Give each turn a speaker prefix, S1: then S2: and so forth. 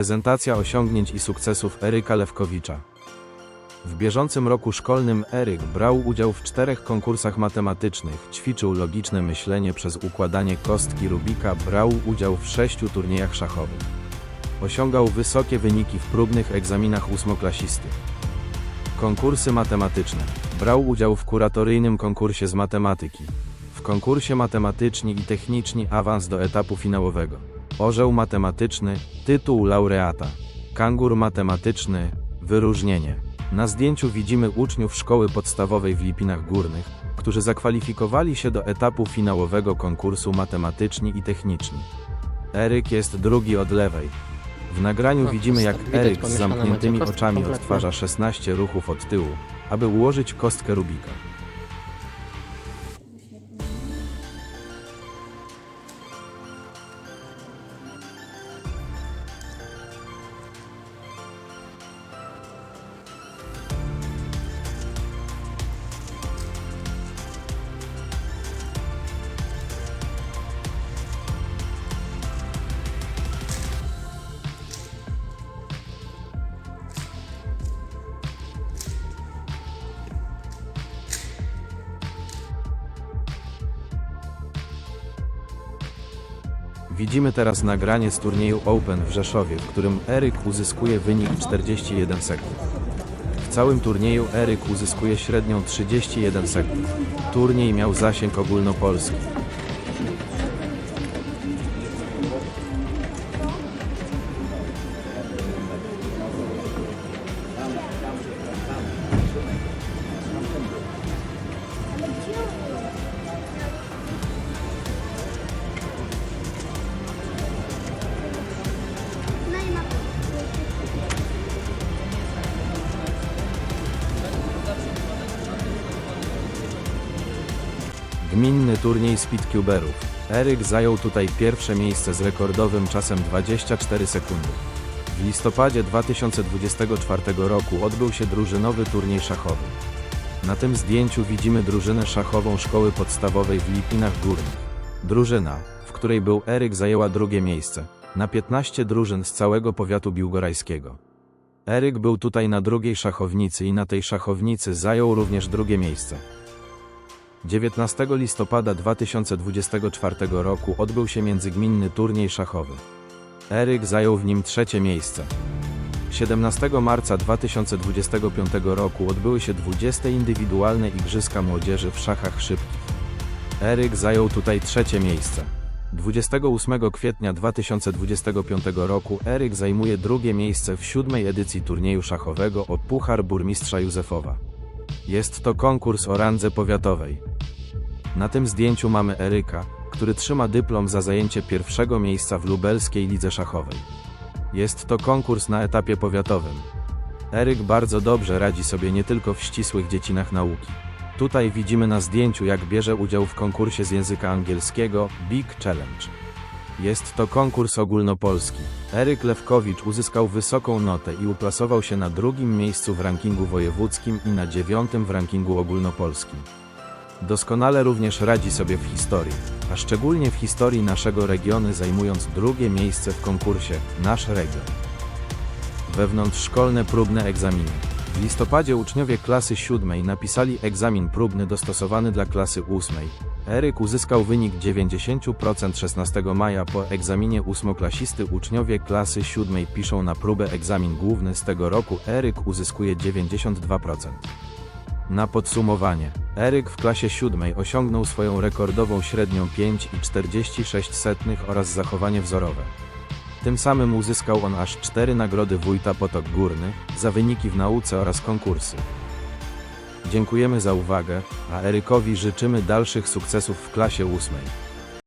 S1: Prezentacja osiągnięć i sukcesów Eryka Lewkowicza. W bieżącym roku szkolnym Eryk brał udział w czterech konkursach matematycznych, ćwiczył logiczne myślenie przez układanie kostki Rubika, brał udział w sześciu turniejach szachowych. Osiągał wysokie wyniki w próbnych egzaminach ósmoklasisty. Konkursy matematyczne. Brał udział w kuratoryjnym konkursie z matematyki. W konkursie matematyczni i techniczni awans do etapu finałowego. Orzeł matematyczny, tytuł laureata. Kangur matematyczny, wyróżnienie. Na zdjęciu widzimy uczniów szkoły podstawowej w Lipinach Górnych, którzy zakwalifikowali się do etapu finałowego konkursu matematyczni i techniczni. Eryk jest drugi od lewej. W nagraniu
S2: O,
S1: widzimy jak Eryk z zamkniętymi oczami odtwarza 16 ruchów od tyłu, aby ułożyć kostkę Rubika. Widzimy teraz nagranie z turnieju Open w Rzeszowie, w którym Eryk uzyskuje wynik 41 sekund. W całym turnieju Eryk uzyskuje średnią 31 sekund. Turniej miał zasięg ogólnopolski. Gminny turniej speedcuberów. Eryk zajął tutaj pierwsze miejsce z rekordowym czasem 24 sekundy. W listopadzie 2024 roku odbył się drużynowy turniej szachowy. Na tym zdjęciu widzimy drużynę szachową szkoły podstawowej w Lipinach Górnych. Drużyna, w której był Eryk zajęła drugie miejsce, na 15 drużyn z całego powiatu biłgorajskiego. Eryk był tutaj na drugiej szachownicy i na tej szachownicy zajął również drugie miejsce. 19 listopada 2024 roku odbył się międzygminny turniej szachowy. Eryk zajął w nim trzecie miejsce. 17 marca 2025 roku odbyły się 20 indywidualne Igrzyska Młodzieży w szachach szybkich. Eryk zajął tutaj trzecie miejsce. 28 kwietnia 2025 roku Eryk zajmuje drugie miejsce w siódmej edycji turnieju szachowego o Puchar Burmistrza Józefowa. Jest to konkurs o randze powiatowej. Na tym zdjęciu mamy Eryka, który trzyma dyplom za zajęcie pierwszego miejsca w lubelskiej lidze szachowej. Jest to konkurs na etapie powiatowym. Eryk bardzo dobrze radzi sobie nie tylko w ścisłych dziecinach nauki. Tutaj widzimy na zdjęciu, jak bierze udział w konkursie z języka angielskiego Big Challenge. Jest to konkurs ogólnopolski. Eryk Lewkowicz uzyskał wysoką notę i uplasował się na drugim miejscu w rankingu wojewódzkim i na dziewiątym w rankingu ogólnopolskim. Doskonale również radzi sobie w historii, a szczególnie w historii naszego regionu zajmując drugie miejsce w konkursie Nasz Region. Wewnątrzszkolne próbne egzaminy. W listopadzie uczniowie klasy siódmej napisali egzamin próbny dostosowany dla klasy ósmej. Eryk uzyskał wynik 90% 16 maja po egzaminie ósmoklasisty uczniowie klasy siódmej piszą na próbę egzamin główny z tego roku Eryk uzyskuje 92%. Na podsumowanie, Eryk w klasie siódmej osiągnął swoją rekordową średnią 5,46 oraz zachowanie wzorowe. Tym samym uzyskał on aż cztery nagrody Wójta Potok Górny za wyniki w nauce oraz konkursy. Dziękujemy za uwagę, a Erykowi życzymy dalszych sukcesów w klasie ósmej.